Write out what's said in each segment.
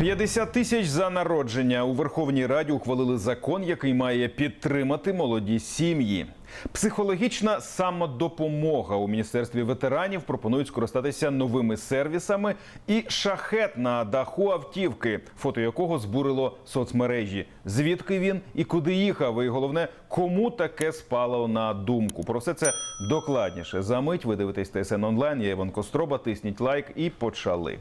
50 тисяч за народження у Верховній Раді ухвалили закон, який має підтримати молоді сім'ї. Психологічна самодопомога у міністерстві ветеранів пропонують скористатися новими сервісами і шахет на даху автівки, фото якого збурило соцмережі. Звідки він і куди їхав? І головне, кому таке спало на думку. Про все це докладніше. За мить ви дивитесь ТСН онлайн. Я Іван Костроба. Тисніть лайк і почали.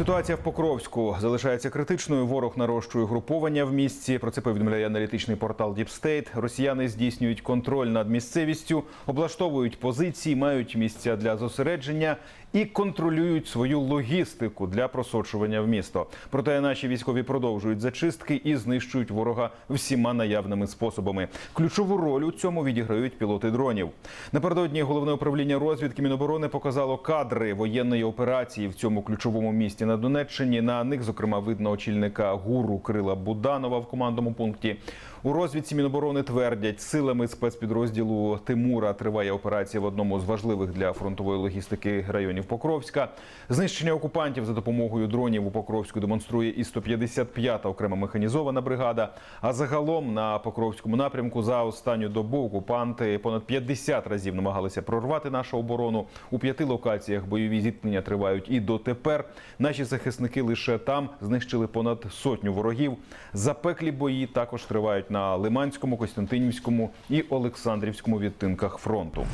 Ситуація в Покровську залишається критичною. Ворог нарощує груповання в місті. Про це повідомляє аналітичний портал Діпстейт. Росіяни здійснюють контроль над місцевістю, облаштовують позиції, мають місця для зосередження і контролюють свою логістику для просочування в місто. Проте наші військові продовжують зачистки і знищують ворога всіма наявними способами. Ключову роль у цьому відіграють пілоти дронів. Напередодні головне управління розвідки Міноборони показало кадри воєнної операції в цьому ключовому місті на Донеччині. На них, зокрема, видно очільника гуру Крила Буданова в командному пункті. У розвідці Міноборони твердять, силами спецпідрозділу Тимура триває операція в одному з важливих для фронтової логістики районів Покровська. Знищення окупантів за допомогою дронів у Покровську демонструє і 155-та окрема механізована бригада. А загалом на Покровському напрямку за останню добу окупанти понад 50 разів намагалися прорвати нашу оборону. У п'яти локаціях бойові зіткнення тривають і дотепер. Наші захисники лише там знищили понад сотню ворогів. Запеклі бої також тривають на Лиманському, Костянтинівському і Олександрівському відтинках фронту.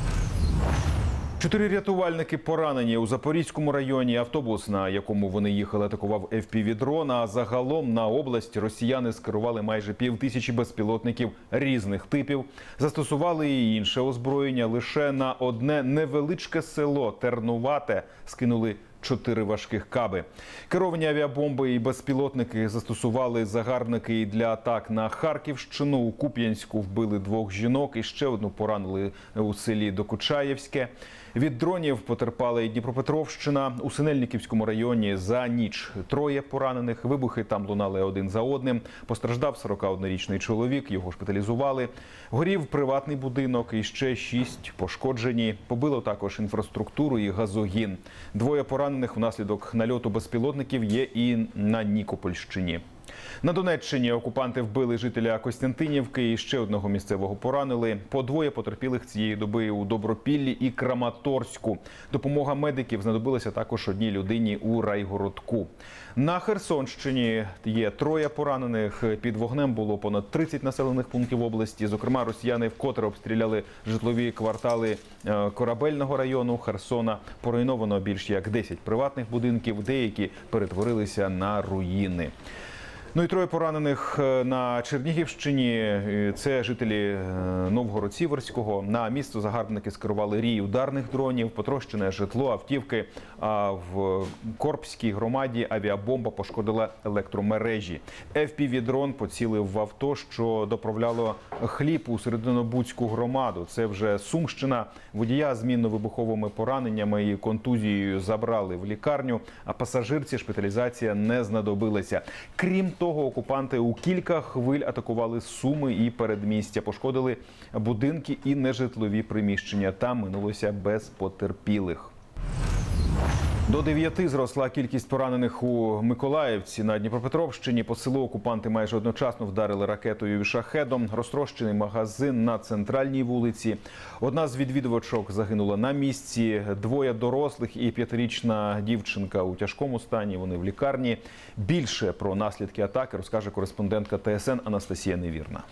Чотири рятувальники поранені у Запорізькому районі. Автобус, на якому вони їхали, атакував FPV-дрон. А загалом на область росіяни скерували майже пів тисячі безпілотників різних типів. Застосували і інше озброєння. Лише на одне невеличке село Тернувате скинули чотири важких каби. Керовані авіабомби і безпілотники застосували загарбники і для атак на Харківщину. У Куп'янську вбили двох жінок і ще одну поранили у селі Докучаєвське. Від дронів потерпала і Дніпропетровщина. У Синельниківському районі за ніч троє поранених. Вибухи там лунали один за одним. Постраждав 41-річний чоловік. Його шпиталізували. Горів приватний будинок і ще шість пошкоджені. Побило також інфраструктуру і газогін. Двоє поранених внаслідок нальоту безпілотників є і на Нікопольщині. На Донеччині окупанти вбили жителя Костянтинівки і ще одного місцевого поранили. По двоє потерпілих цієї доби у Добропіллі і Краматорську. Допомога медиків знадобилася також одній людині у Райгородку. На Херсонщині є троє поранених. Під вогнем було понад 30 населених пунктів області. Зокрема, росіяни вкотре обстріляли житлові квартали е, корабельного району Херсона. Поруйновано більш як 10 приватних будинків. Деякі перетворилися на руїни. Ну і троє поранених е, на Чернігівщині. Це жителі е, Новгород-Сіверського. На місто загарбники скерували рій ударних дронів, потрощене житло, автівки. А в Корпській громаді авіабомба пошкодила електромережі. FPV-дрон поцілив в авто, що доправляло хліб у серединобудську громаду. Це вже Сумщина. Водія з мінно-вибуховими пораненнями і контузією забрали в лікарню. А пасажирці шпиталізація не знадобилася. Крім того, окупанти у кілька хвиль атакували суми і передмістя, пошкодили будинки і нежитлові приміщення. Там минулося без потерпілих. До дев'яти зросла кількість поранених у Миколаївці на Дніпропетровщині. По селу окупанти майже одночасно вдарили ракетою і шахедом. Розтрощений магазин на центральній вулиці. Одна з відвідувачок загинула на місці. Двоє дорослих і п'ятирічна дівчинка у тяжкому стані. Вони в лікарні. Більше про наслідки атаки розкаже кореспондентка ТСН Анастасія Невірна.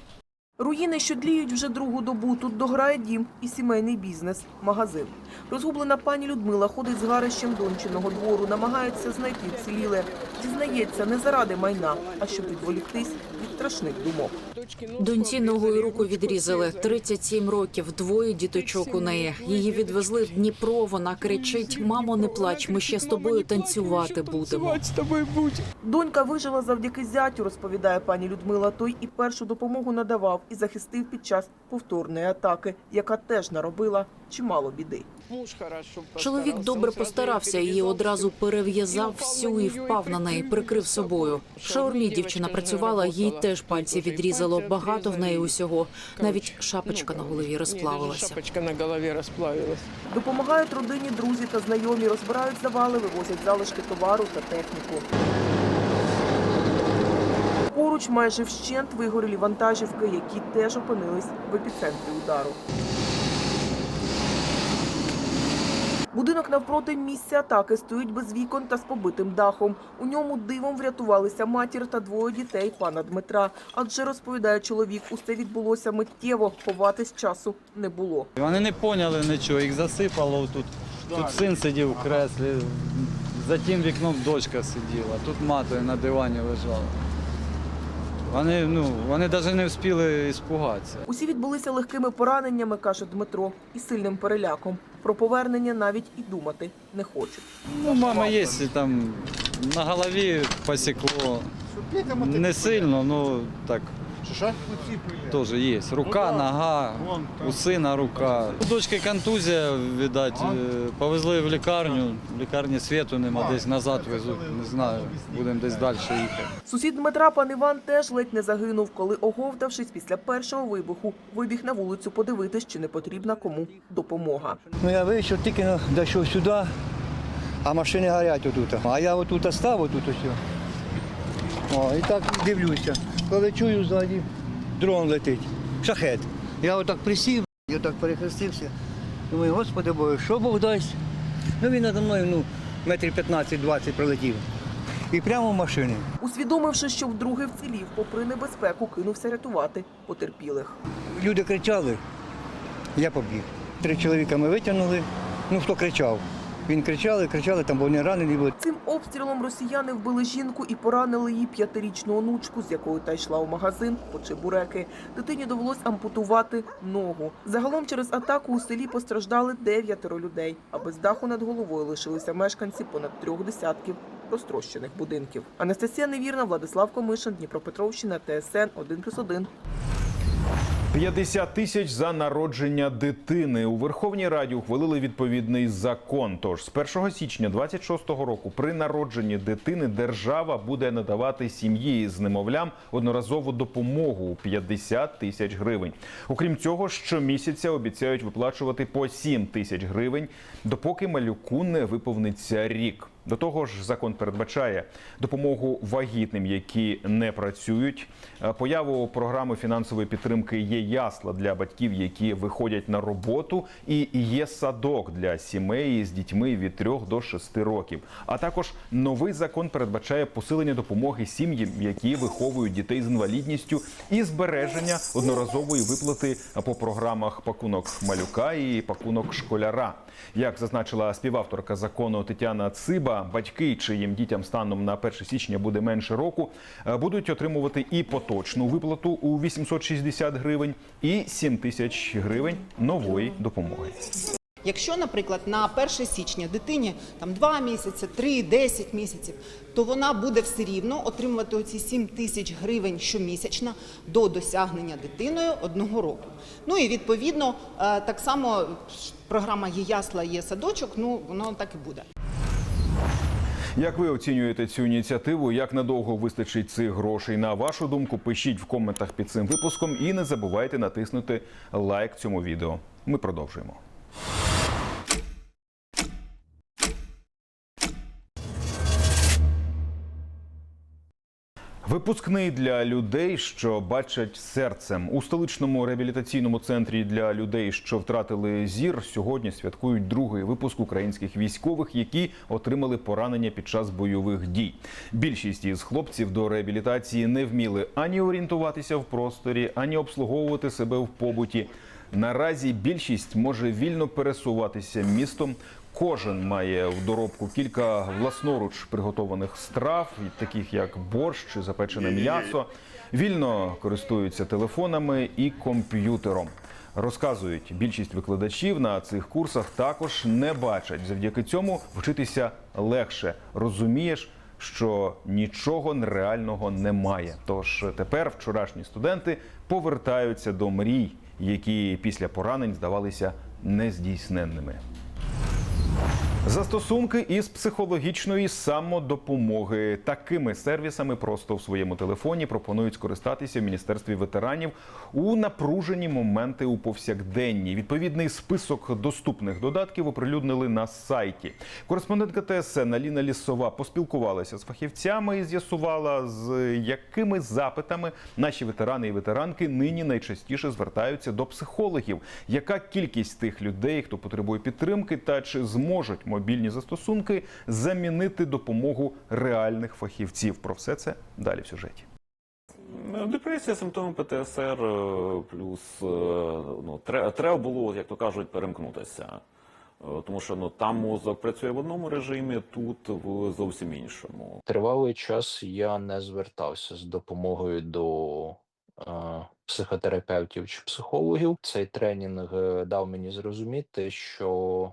Руїни, що дліють вже другу добу. Тут дограє дім і сімейний бізнес – магазин. Розгублена пані Людмила ходить з гарищем дончиного двору, намагається знайти вціліле. Дізнається, не заради майна, а щоб відволіктись від страшних думок. Доньці ногу і руку відрізали. 37 років, двоє діточок у неї. Її відвезли в Дніпро. Вона кричить: Мамо, не плач, ми ще з тобою танцювати будемо. Донька вижила завдяки зятю, розповідає пані Людмила. Той і першу допомогу надавав. і захистив під час повторної атаки, яка теж наробила чимало біди. Чоловік добре постарався, її одразу перев'язав всю і впав на неї, прикрив собою. В шаурмі дівчина працювала, їй теж пальці відрізало. Багато в неї усього. Навіть шапочка на голові розплавилася. Шапочка на голове расплавилась. Допомагають родині, друзі та знайомі, розбирають завали, вивозять залишки товару та техніку. Поруч майже вщент вигорілі вантажівки, які теж опинились в епіцентрі удару. Будинок навпроти місця атаки стоїть без вікон та з побитим дахом. У ньому дивом врятувалися матір та двоє дітей пана Дмитра. Адже розповідає чоловік, усе відбулося миттєво, ховатись часу не було. Вони не поняли нічого, їх засипало тут. Тут син сидів в креслі, за тим вікном дочка сиділа, тут мати на дивані лежала. Вони, ну, вони навіть не встигли іспугатися. Усі відбулися легкими пораненнями, каже Дмитро, і сильним переляком. Про повернення навіть і думати не хочуть. Ну, мама є, там на голові посікло. Не сильно, ну так. Теж є. Рука, нога, у сина рука. У дочки контузія, видать, е, повезли в лікарню. В лікарні світу нема, десь назад везуть, не знаю. Будемо десь далі їхати. Сусід Дмитра, пан Іван, теж ледь не загинув, коли, оговтавшись після першого вибуху, вибіг на вулицю подивитись, чи не потрібна кому допомога. Ну я вийшов тільки дійшов сюди, а машини горять отут. А я отут став, отут ось. О, і так дивлюся. Коли чую ззаді, дрон летить, шахет. Я отак присів, і отак перехрестився. Думаю, господи Боже, що Бог дасть? Ну він надо мною ну, метрів 15-20 пролетів. І прямо в машини. Усвідомивши, що вдруге вцілів, попри небезпеку, кинувся рятувати потерпілих. Люди кричали, я побіг. Три чоловіка ми витягнули. Ну хто кричав? Він кричали, кричали, там вони ранені були. Цим обстрілом росіяни вбили жінку і поранили її п'ятирічну онучку, з якою та йшла у магазин по чебуреки. Дитині довелось ампутувати ногу. Загалом через атаку у селі постраждали дев'ятеро людей, а без даху над головою лишилися мешканці понад трьох десятків розтрощених будинків. Анастасія Невірна, Владислав Комишин, Дніпропетровщина, ТСН 1+,1. 50 тисяч за народження дитини у Верховній Раді ухвалили відповідний закон. Тож з 1 січня 26-го року при народженні дитини держава буде надавати сім'ї з немовлям одноразову допомогу у 50 тисяч гривень. Окрім цього, щомісяця обіцяють виплачувати по 7 тисяч гривень, допоки малюку не виповниться рік. До того ж, закон передбачає допомогу вагітним, які не працюють, е, появу програми фінансової підтримки є ясла для батьків, які виходять на роботу, і є садок для сімей з дітьми від 3 до 6 років. А також новий закон передбачає посилення допомоги сім'ям, які виховують дітей з інвалідністю, і збереження одноразової виплати по програмах пакунок малюка і пакунок школяра. Як зазначила співавторка закону Тетяна Циба, батьки, чиїм дітям станом на 1 січня буде менше року, е, будуть отримувати і поточну виплату у 860 гривень, і 7 тисяч гривень нової допомоги. Якщо, наприклад, на 1 січня дитині там 2 місяці, 3, 10 місяців, то вона буде все рівно отримувати оці 7 тисяч гривень щомісячно до досягнення дитиною одного року. Ну і відповідно е, так само програма є ясла, є садочок. Ну воно так і буде. Як ви оцінюєте цю ініціативу? Як надовго вистачить цих грошей? На вашу думку, пишіть в коментах під цим випуском і не забувайте натиснути лайк цьому відео. Ми продовжуємо. Випускний для людей, що бачать серцем у столичному реабілітаційному центрі для людей, що втратили зір. Сьогодні святкують другий випуск українських військових, які отримали поранення під час бойових дій. Більшість із хлопців до реабілітації не вміли ані орієнтуватися в просторі, ані обслуговувати себе в побуті. Наразі більшість може вільно пересуватися містом. Кожен має в доробку кілька власноруч приготованих страв, таких як борщ чи запечене м'ясо. Вільно користуються телефонами і комп'ютером. Розказують, більшість викладачів на цих курсах також не бачать. Завдяки цьому вчитися легше. Розумієш, що нічого нереального немає. Тож тепер вчорашні студенти повертаються до мрій, які після поранень здавалися нездійсненними. Застосунки із психологічної самодопомоги такими сервісами просто в своєму телефоні пропонують скористатися в міністерстві ветеранів у напружені моменти у повсякденні. Відповідний список доступних додатків оприлюднили на сайті. Кореспондентка ТСН Аліна Лісова поспілкувалася з фахівцями і з'ясувала, з якими запитами наші ветерани і ветеранки нині найчастіше звертаються до психологів. Яка кількість тих людей, хто потребує підтримки, та чи зможуть мобільні застосунки замінити допомогу реальних фахівців? Про все це далі в сюжеті. Депресія, симптоми ПТСР, е, плюс е, ну, треба було, як то кажуть, перемкнутися. Е, Тому що ну, там мозок працює в одному режимі, тут в зовсім іншому. Тривалий час я не звертався з допомогою до е, психотерапевтів чи психологів. Цей тренінг дав мені зрозуміти, що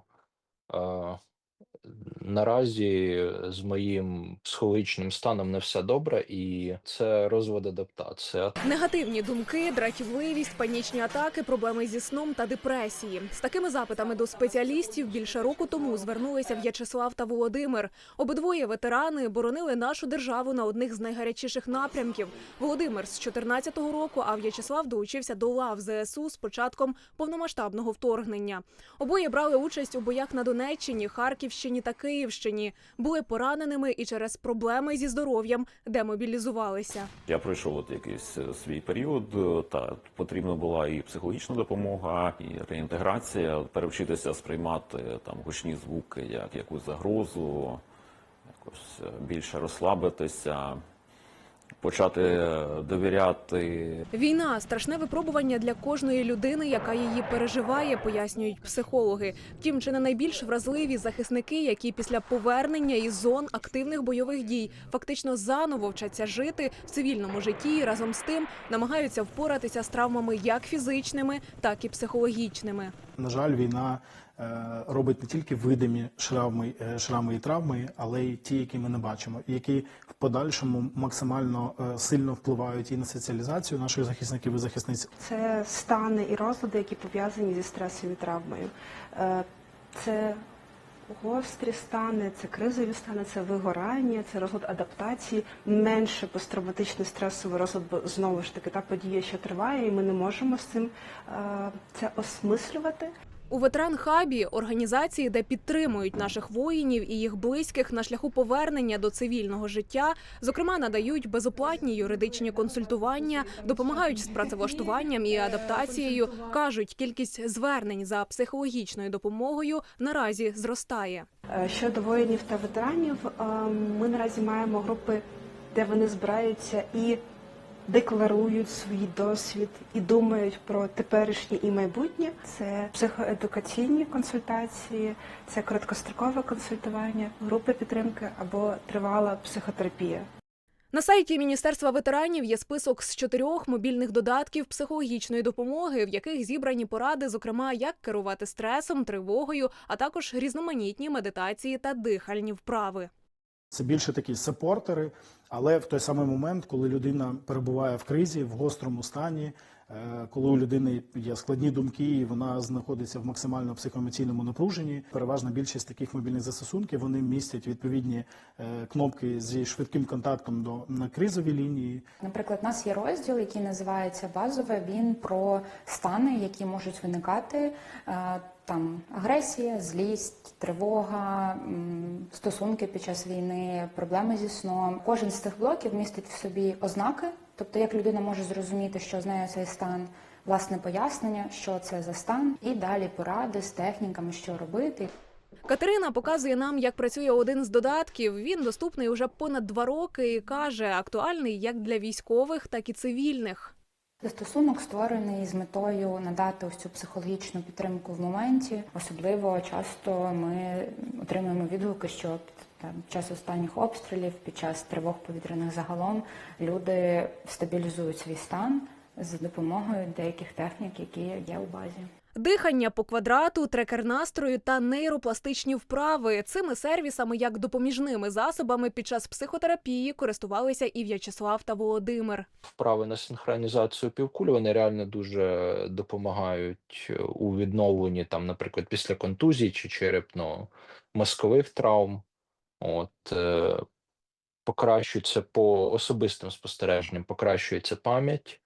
наразі з моїм психологічним станом не все добре, і це розвод адаптація. Негативні думки, дратівливість, панічні атаки, проблеми зі сном та депресії. З такими запитами до спеціалістів більше року тому звернулися В'ячеслав та Володимир. Обидвоє ветерани боронили нашу державу на одних з найгарячіших напрямків. Володимир з 14-го року, а В'ячеслав долучився до лав ЗСУ з початком повномасштабного вторгнення. Обоє брали участь у боях на Донеччині, Харківщині та Київщині. Були пораненими і через проблеми зі здоров'ям демобілізувалися. Я пройшов от якийсь е, свій період, е, та потрібна була і психологічна допомога, і реінтеграція, перевчитися сприймати там гучні звуки як якусь загрозу, якось е, більше розслабитися, почати е, довіряти Війна страшне випробування для кожної людини, яка її переживає, пояснюють психологи. Втім, чи не найбільш вразливі захисники, які після повернення із зон активних бойових дій фактично заново вчаться жити в цивільному житті і разом з тим намагаються впоратися з травмами як фізичними, так і психологічними. На жаль, війна робить не тільки видимі шрами, е, шрами і травми, але й ті, які ми не бачимо, і які в подальшому максимально е, сильно впливають і на соціалізацію наших захисників і захисниць. Це стани і розлади, які пов'язані зі стресовою травмою. Е, Це гострі стани, це кризові стани, це вигорання, це розлад адаптації, менше посттравматичний стресовий розлад, бо знову ж таки та подія, що триває, і ми не можемо з цим е, це осмислювати. У ветеран хабі організації, де підтримують наших воїнів і їх близьких на шляху повернення до цивільного життя, зокрема надають безоплатні юридичні консультування, допомагають з працевлаштуванням і адаптацією. кажуть, кількість звернень за психологічною допомогою наразі зростає. Е, Щодо воїнів та ветеранів, е, ми наразі маємо групи, де вони збираються і декларують свій досвід і думають про теперішнє і майбутнє. Це психоедукаційні консультації, це короткострокове консультування, групи підтримки або тривала психотерапія. На сайті Міністерства ветеранів є список з чотирьох мобільних додатків психологічної допомоги, в яких зібрані поради, зокрема, як керувати стресом, тривогою, а також різноманітні медитації та дихальні вправи. Це більше такі сапортери, але в той самий момент, коли людина перебуває в кризі, в гострому стані, е, коли у людини є складні думки, і вона знаходиться в максимально психоемоційному напруженні. Переважна більшість таких мобільних застосунків вони містять відповідні е, кнопки зі швидким контактом до на кризові лінії. Наприклад, у нас є розділ, який називається базове. Він про стани, які можуть виникати. Там агресія, злість, тривога, стосунки під час війни, проблеми зі сном. Кожен з цих блоків містить в собі ознаки, тобто як людина може зрозуміти, що з нею цей стан, власне пояснення, що це за стан, і далі поради з техніками, що робити. Катерина показує нам, як працює один з додатків. Він доступний уже понад два роки і каже, актуальний як для військових, так і цивільних. Застосунок створений з метою надати ось цю психологічну підтримку в моменті. Особливо часто ми отримуємо відгуки, що там, під час останніх обстрілів, під час тривог повітряних загалом люди стабілізують свій стан за допомогою деяких технік, які є у базі. Дихання по квадрату, трекер настрою та нейропластичні вправи цими сервісами, як допоміжними засобами під час психотерапії, користувалися і В'ячеслав та Володимир. Вправи на синхронізацію півкуль вони реально дуже допомагають е, у відновленні, там, наприклад, після контузій чи черепно-мозкових травм. От, е, покращується по особистим спостереженням, покращується пам'ять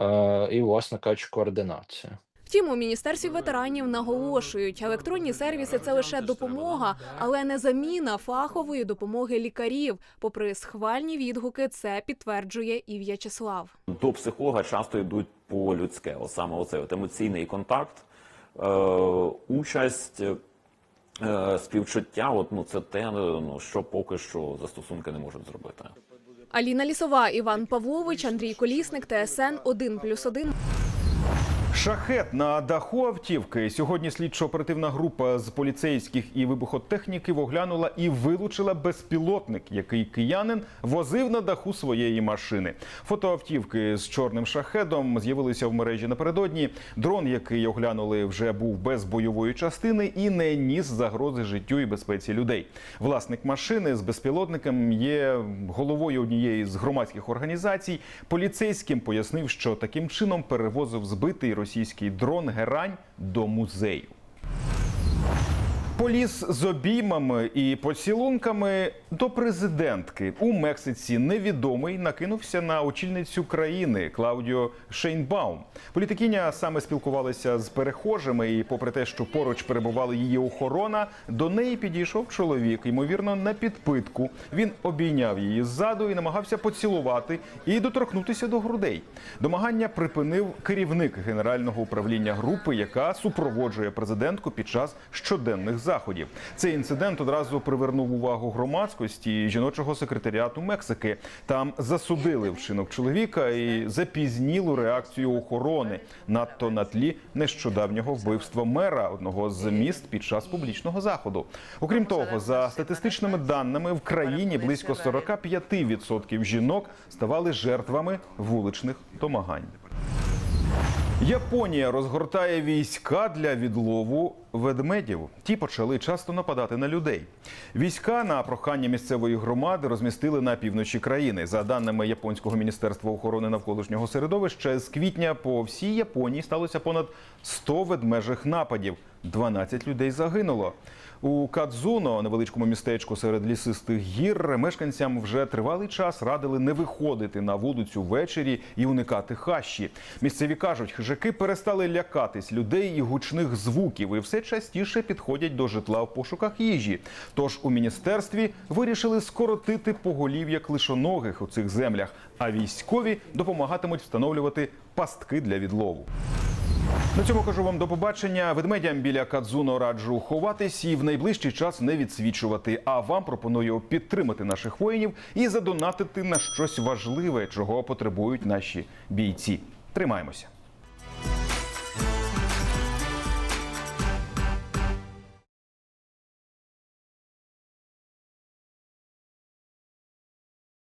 е, і, власне кажучи, координація. Втім, у міністерстві ветеранів наголошують, електронні сервіси це лише допомога, але не заміна фахової допомоги лікарів. Попри схвальні відгуки, це підтверджує і В'ячеслав. До психолога часто йдуть по людське, от саме оцей от емоційний контакт, е, участь, е, співчуття. От, ну, це те, ну, що поки що застосунки не можуть зробити. Аліна Лісова, Іван Павлович, Андрій Колісник, ТСН 1+,1. Шахет на даху автівки. Сьогодні слідчо-оперативна група з поліцейських і вибухотехніків оглянула і вилучила безпілотник, який киянин возив на даху своєї машини. Фото автівки з чорним шахедом з'явилися в мережі напередодні. Дрон, який оглянули, вже був без бойової частини і не ніс загрози життю і безпеці людей. Власник машини з безпілотником є головою однієї з громадських організацій. Поліцейським пояснив, що таким чином перевозив збитий російський дрон Герань до музею. Поліз з обіймами і поцілунками до президентки у Мексиці невідомий накинувся на очільницю країни Клаудіо Шейнбаум. Політикиня саме спілкувалася з перехожими, і, попри те, що поруч перебувала її охорона, до неї підійшов чоловік, ймовірно, на підпитку. Він обійняв її ззаду і намагався поцілувати і доторкнутися до грудей. Домагання припинив керівник генерального управління групи, яка супроводжує президентку під час щоденних заходів. Цей інцидент одразу привернув увагу громадськості і жіночого секретаріату Мексики. Там засудили вчинок чоловіка і запізнілу реакцію охорони надто на тлі нещодавнього вбивства мера одного з міст під час публічного заходу. Окрім того, за статистичними даними в країні близько 45% жінок ставали жертвами вуличних домагань. Японія розгортає війська для відлову ведмедів. Ті почали часто нападати на людей. Війська на прохання місцевої громади розмістили на півночі країни. За даними японського міністерства охорони навколишнього середовища, з квітня по всій Японії сталося понад 100 ведмежих нападів. 12 людей загинуло. У Кадзуно, невеличкому містечку серед лісистих гір, мешканцям вже тривалий час радили не виходити на вулицю ввечері і уникати хащі. Місцеві кажуть, хижаки перестали лякатись людей і гучних звуків, і все частіше підходять до житла в пошуках їжі. Тож у міністерстві вирішили скоротити поголів'я клишоногих у цих землях, а військові допомагатимуть встановлювати пастки для відлову. На цьому кажу вам до побачення. Ведмедям біля Кадзуно раджу ховатись і в найближчий час не відсвічувати. А вам пропоную підтримати наших воїнів і задонатити на щось важливе, чого потребують наші бійці. Тримаємося.